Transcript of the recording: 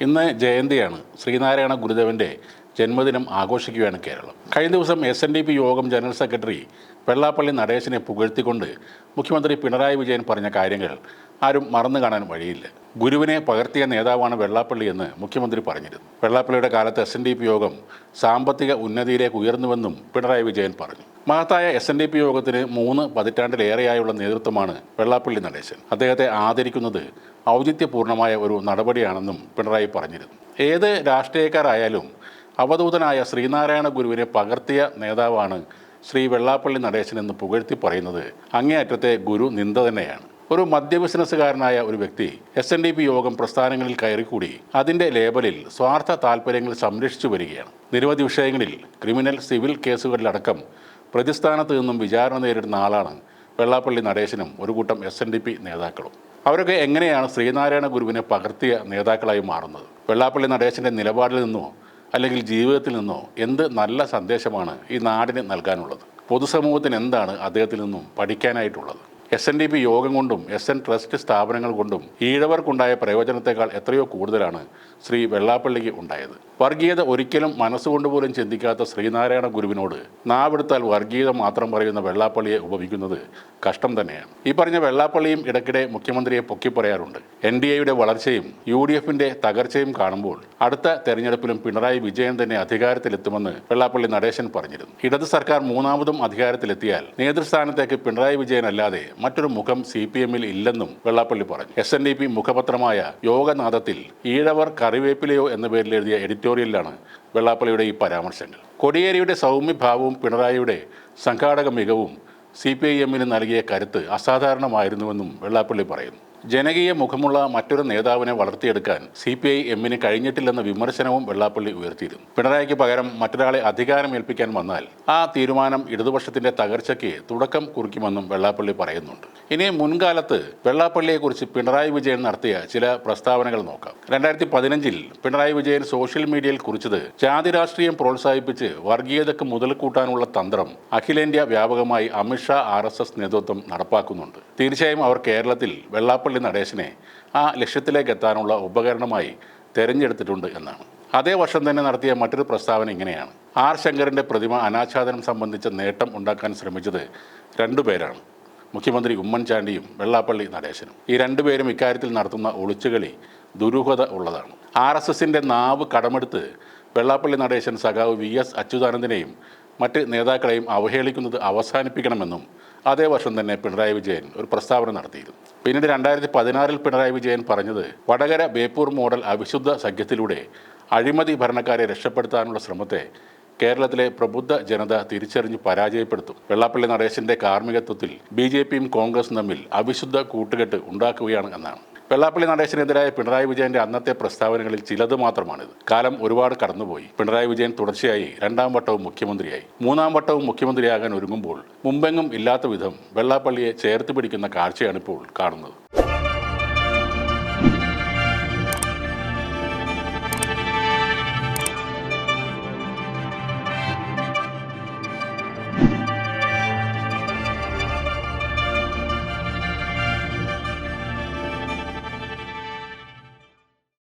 ഇന്ന് ജയന്തിയാണ് ശ്രീനാരായണ ഗുരുദേവന്റെ ജന്മദിനം ആഘോഷിക്കുകയാണ് കേരളം. കഴിഞ്ഞ ദിവസം എസ് എൻ ഡി പി യോഗം ജനറൽ സെക്രട്ടറി വെള്ളാപ്പള്ളി നടേശനെ പുകഴ്ത്തിക്കൊണ്ട് മുഖ്യമന്ത്രി പിണറായി വിജയൻ പറഞ്ഞ കാര്യങ്ങൾ ആരും മറന്നു കാണാൻ വഴിയില്ല. ഗുരുവിനെ പകർത്തിയ നേതാവാണ് വെള്ളാപ്പള്ളി എന്ന് മുഖ്യമന്ത്രി പറഞ്ഞിരുന്നു. വെള്ളാപ്പള്ളിയുടെ കാലത്ത് എസ് എൻ ഡി പി യോഗം സാമ്പത്തിക ഉന്നതിയിലേക്ക് ഉയർന്നുവെന്നും പിണറായി വിജയൻ പറഞ്ഞു. മഹത്തായ എസ് എൻ ഡി പി യോഗത്തിന് മൂന്ന് പതിറ്റാണ്ടിലേറെയായുള്ള നേതൃത്വമാണ് വെള്ളാപ്പള്ളി നടേശൻ. അദ്ദേഹത്തെ ആദരിക്കുന്നത് ഔചിത്യപൂർണമായ ഒരു നടപടിയാണെന്നും പിണറായി പറഞ്ഞിരുന്നു. ഏത് രാഷ്ട്രീയക്കാരായാലും അവധൂതനായ ശ്രീനാരായണ ഗുരുവിനെ പകർത്തിയ നേതാവാണ് ശ്രീ വെള്ളാപ്പള്ളി നടേശൻ എന്ന് പുകഴ്ത്തി പറയുന്നത്. അങ്ങേയറ്റത്തെ ഗുരു നിന്ദ തന്നെയാണ്. ഒരു മദ്യ ബിസിനസ്സുകാരനായ ഒരു വ്യക്തി എസ് എൻ ഡി പി യോഗം പ്രസ്ഥാനങ്ങളിൽ കയറിക്കൂടി അതിന്റെ ലേബലിൽ സ്വാർത്ഥ താൽപ്പര്യങ്ങൾ സംരക്ഷിച്ചു വരികയാണ്. നിരവധി വിഷയങ്ങളിൽ ക്രിമിനൽ സിവിൽ കേസുകളിലടക്കം പ്രതിസ്ഥാനത്ത് നിന്നും വിചാരണ നേരിടുന്ന ആളാണ് വെള്ളാപ്പള്ളി നടേശനും ഒരു കൂട്ടം എസ് എൻ ഡി പി നേതാക്കളും. അവരൊക്കെ എങ്ങനെയാണ് ശ്രീനാരായണ ഗുരുവിനെ പകർത്തിയ നേതാക്കളായി മാറുന്നത്? വെള്ളാപ്പള്ളി നടേശന്റെ നിലപാടിൽ നിന്നോ അല്ലെങ്കിൽ ജീവിതത്തിൽ നിന്നോ എന്ത് നല്ല സന്ദേശമാണ് ഈ നാടിന് നൽകാനുള്ളത്? പൊതുസമൂഹത്തിന് എന്താണ് അദ്ദേഹത്തിൽ നിന്നും പഠിക്കാനായിട്ടുള്ളത്? എസ് എൻ ഡി പി യോഗം കൊണ്ടും എസ് എൻ ട്രസ്റ്റ് സ്ഥാപനങ്ങൾ കൊണ്ടും ഈഴവർക്കുണ്ടായ പ്രയോജനത്തെക്കാൾ എത്രയോ കൂടുതലാണ് ശ്രീ വെള്ളാപ്പള്ളിക്ക് ഉണ്ടായത്. വർഗീയത ഒരിക്കലും മനസ്സുകൊണ്ടുപോലും ചിന്തിക്കാത്ത ശ്രീനാരായണ ഗുരുവിനോട് നാവെടുത്താൽ വർഗീയത മാത്രം പറയുന്ന വെള്ളാപ്പള്ളിയെ ഉപമിക്കുന്നത് കഷ്ടം തന്നെയാണ്. ഈ പറഞ്ഞ വെള്ളാപ്പള്ളിയും ഇടയ്ക്കിടെ മുഖ്യമന്ത്രിയെ പൊക്കിപ്പറയാറുണ്ട് എൻ ഡി എയുടെ വളർച്ചയും യു ഡി എഫിന്റെ തകർച്ചയും കാണുമ്പോൾ അടുത്ത തെരഞ്ഞെടുപ്പിലും പിണറായി വിജയൻ തന്നെ അധികാരത്തിലെത്തുമെന്ന് വെള്ളാപ്പള്ളി നടേശൻ പറഞ്ഞിരുന്നു. ഇടത് സർക്കാർ മൂന്നാമതും അധികാരത്തിലെത്തിയാൽ നേതൃസ്ഥാനത്തേക്ക് പിണറായി വിജയൻ അല്ലാതെ മറ്റൊരു മുഖം സി പി എമ്മിൽ ഇല്ലെന്നും വെള്ളാപ്പള്ളി പറഞ്ഞു. എസ് എൻ ഡി പി മുഖപത്രമായ യോഗനാഥത്തിൽ ഈഴവർ കറിവേപ്പിലയോ എന്ന പേരിൽ എഴുതിയ എഡിറ്റോറിയലിലാണ് വെള്ളാപ്പള്ളിയുടെ ഈ പരാമർശങ്ങൾ. കൊടിയേരിയുടെ സൗമ്യഭാവവും പിണറായിയുടെ സംഘാടക മികവും സി പി ഐ എമ്മിന് നൽകിയ കരുത്ത് അസാധാരണമായിരുന്നുവെന്നും വെള്ളാപ്പള്ളി പറയുന്നു. ജനകീയ മുഖമുള്ള മറ്റൊരു നേതാവിനെ വളർത്തിയെടുക്കാൻ സി പി ഐ എമ്മിന് കഴിഞ്ഞിട്ടില്ലെന്ന വിമർശനവും വെള്ളാപ്പള്ളി ഉയർത്തിയിരുന്നു. പിണറായിക്ക് പകരം മറ്റൊരാളെ അധികാരം ഏൽപ്പിക്കാൻ വന്നാൽ ആ തീരുമാനം ഇടതുപക്ഷത്തിന്റെ തകർച്ചയ്ക്ക് തുടക്കം കുറിക്കുമെന്നും വെള്ളാപ്പള്ളി പറയുന്നുണ്ട്. ഇനി മുൻകാലത്ത് വെള്ളാപ്പള്ളിയെക്കുറിച്ച് പിണറായി വിജയൻ നടത്തിയ ചില പ്രസ്താവനകൾ നോക്കാം. രണ്ടായിരത്തി പതിനഞ്ചിൽ പിണറായി വിജയൻ സോഷ്യൽ മീഡിയയിൽ കുറിച്ചത് ജാതി രാഷ്ട്രീയം പ്രോത്സാഹിപ്പിച്ച് വർഗീയതയ്ക്ക് മുതൽ കൂട്ടാനുള്ള തന്ത്രം അഖിലേന്ത്യാ വ്യാപകമായി അമിത്ഷാ ആർ എസ് എസ് നേതൃത്വം നടപ്പാക്കുന്നുണ്ട്. തീർച്ചയായും അവർ കേരളത്തിൽ വെള്ളാപ്പള്ളി നടേശനെ ആ ലക്ഷ്യത്തിലേക്ക് എത്താനുള്ള ഉപകരണമായി തിരഞ്ഞെടുത്തിട്ടുണ്ട് എന്നാണ്. അതേ വർഷം തന്നെ നടത്തിയ മറ്റൊരു പ്രസ്താവന ഇങ്ങനെയാണ്. ആർ ശങ്കറിന്റെ പ്രതിമ അനാച്ഛാദനം സംബന്ധിച്ച നേട്ടം ഉണ്ടാക്കാൻ ശ്രമിച്ചത് രണ്ടുപേരാണ് മുഖ്യമന്ത്രി ഉമ്മൻചാണ്ടിയും വെള്ളാപ്പള്ളി നടേശനും. ഈ രണ്ടുപേരും ഇക്കാര്യത്തിൽ നടത്തുന്ന ഒളിച്ചുകളി ദുരൂഹത ഉള്ളതാണ്. ആർ എസ് എസിന്റെ നാവ് കടമെടുത്ത് വെള്ളാപ്പള്ളി നടേശൻ സഖാവ് വി എസ് അച്യുതാനന്ദനെയും മറ്റ് നേതാക്കളെയും അവഹേളിക്കുന്നത് അവസാനിപ്പിക്കണമെന്നും അതേ വർഷം തന്നെ പിണറായി വിജയൻ ഒരു പ്രസ്താവന നടത്തിയിരുന്നു. പിന്നീട് രണ്ടായിരത്തി പതിനാറിൽ പിണറായി വിജയൻ പറഞ്ഞത് വടകര ബേപ്പൂർ മോഡൽ അവിശുദ്ധ സഖ്യത്തിലൂടെ അഴിമതി ഭരണക്കാരെ രക്ഷപ്പെടുത്താനുള്ള ശ്രമത്തെ കേരളത്തിലെ പ്രബുദ്ധ ജനത തിരിച്ചറിഞ്ഞ് പരാജയപ്പെടുത്തും. വെള്ളാപ്പള്ളി നടേശന്റെ കാർമ്മികത്വത്തിൽ ബി കോൺഗ്രസും തമ്മിൽ അവിശുദ്ധ കൂട്ടുകെട്ട് ഉണ്ടാക്കുകയാണ് എന്നാണ്. വെള്ളാപ്പള്ളി നടേശനെതിരായ പിണറായി വിജയന്റെ അന്നത്തെ പ്രസ്താവനകളിൽ ചിലത് മാത്രമാണിത്. കാലം ഒരുപാട് കടന്നുപോയി. പിണറായി വിജയൻ തുടർച്ചയായി രണ്ടാം വട്ടവും മുഖ്യമന്ത്രിയായി. മൂന്നാം വട്ടവും മുഖ്യമന്ത്രിയാകാൻ ഒരുങ്ങുമ്പോൾ മുമ്പെങ്ങും ഇല്ലാത്ത വിധം വെള്ളാപ്പള്ളിയെ ചേർത്ത് പിടിക്കുന്ന കാഴ്ചയാണിപ്പോൾ കാണുന്നത്.